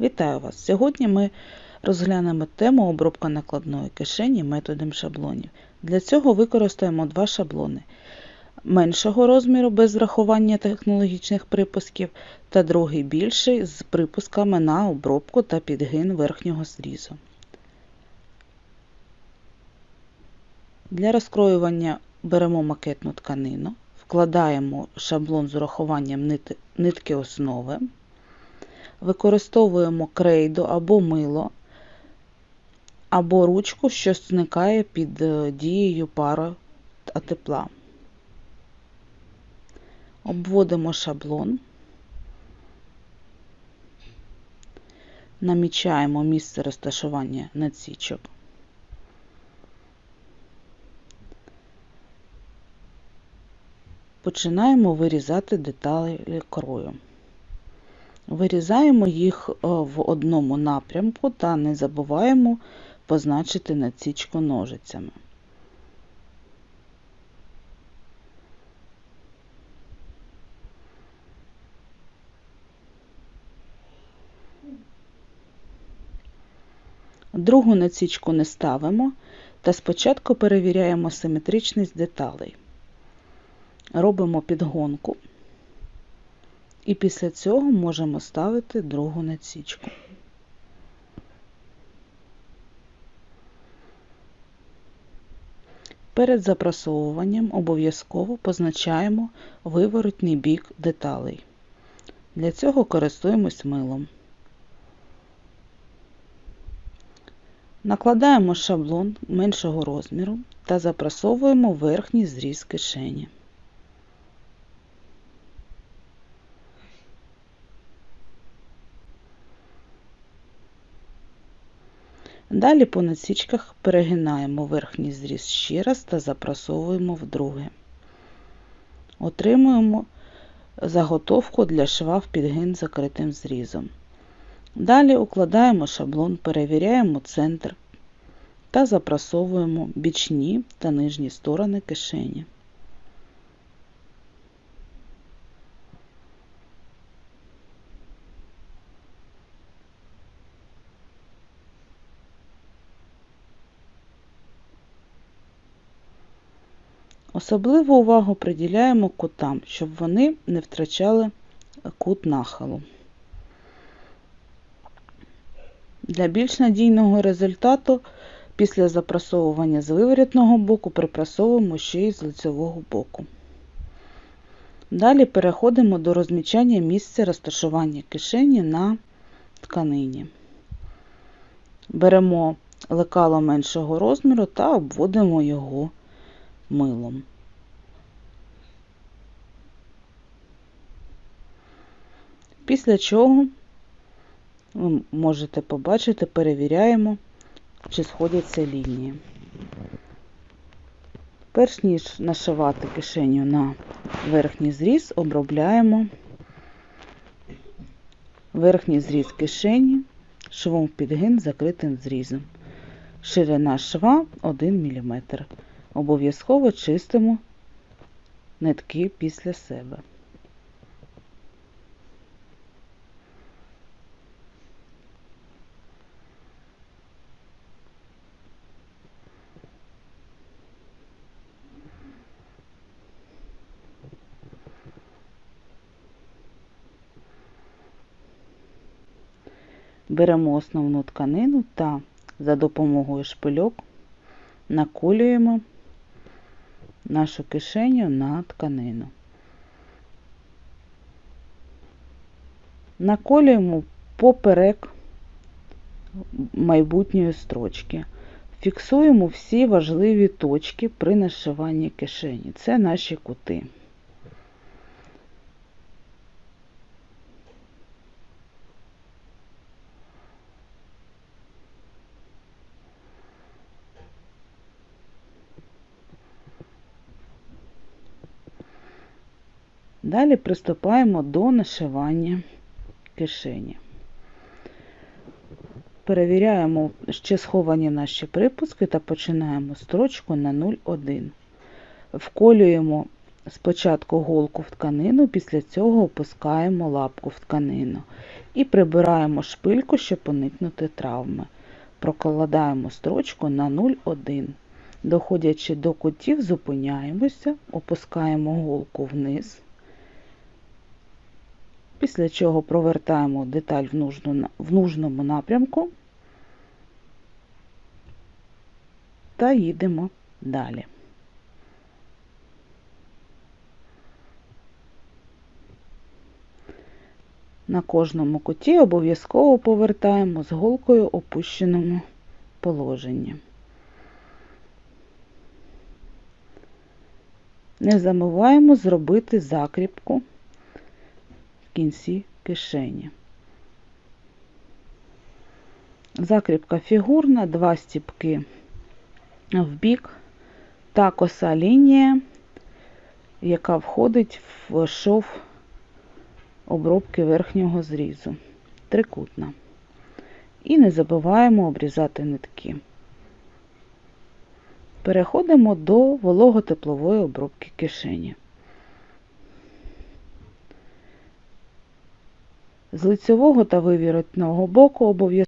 Вітаю вас! Сьогодні ми розглянемо тему обробка накладної кишені методом шаблонів. Для цього використаємо два шаблони меншого розміру без врахування технологічних припусків та другий більший з припусками на обробку та підгин верхнього зрізу. Для розкроювання беремо макетну тканину, вкладаємо шаблон з урахуванням нитки основи. Використовуємо крейду або мило, або ручку, що зникає під е, дією пари та тепла. Обводимо шаблон, намічаємо місце розташування надсічок. Починаємо вирізати деталі крою. Вирізаємо їх е, в одному напрямку та не забуваємо позначити надсічку ножицями. Другу надсічку не ставимо та спочатку перевіряємо симетричність деталей. Робимо підгонку. І після цього можемо ставити другу надсічку. Перед запрасовуванням обов'язково позначаємо виворотній бік деталей. Для цього користуємось милом. Накладаємо шаблон меншого розміру та запрасовуємо верхній зріз кишені. Далі по насічках перегинаємо верхній зріз ще раз та запрасовуємо вдруге. Отримуємо заготовку для шва в підгин закритим зрізом. Далі укладаємо шаблон, перевіряємо центр та запрасовуємо бічні та нижні сторони кишені. Особливу увагу приділяємо кутам, щоб вони не втрачали кут нахилу. Для більш надійного результату після запрасовування з виворітного боку припрасовуємо ще й з лицевого боку. Далі переходимо до розмічання місця розташування кишені на тканині. Беремо лекало меншого розміру та обводимо його милом. Після чого ви можете побачити, перевіряємо, чи сходяться лінії. Перш ніж нашивати кишеню на верхній зріз, обробляємо верхній зріз кишені швом підгин закритим зрізом. Ширина шва 1 мм. Обов'язково чистимо нитки після себе. Беремо основну тканину та за допомогою шпильок наколюємо нашу кишеню на тканину. Наколюємо поперек майбутньої строчки. Фіксуємо всі важливі точки при нашиванні кишені. Це наші кути. Далі приступаємо до нашивання кишені. Перевіряємо ще сховані наші припуски та починаємо строчку на 0,1. Вколюємо спочатку голку в тканину, після цього опускаємо лапку в тканину і прибираємо шпильку, щоб уникнути травми. Прокладаємо строчку на 0,1. Доходячи до кутів, зупиняємося, опускаємо голку вниз, після чого провертаємо деталь в, нужну, в нужному напрямку та їдемо далі. На кожному куті обов'язково повертаємо з голкою опущеному положенні. Не забуваємо зробити закріпку кінці кишені. Закріпка фігурна, два стіпки в бік та коса лінія, яка входить в шов обробки верхнього зрізу, трикутна. І не забуваємо обрізати нитки. Переходимо до вологотеплової обробки кишені. З лицевого та вивіротного боку обов'язково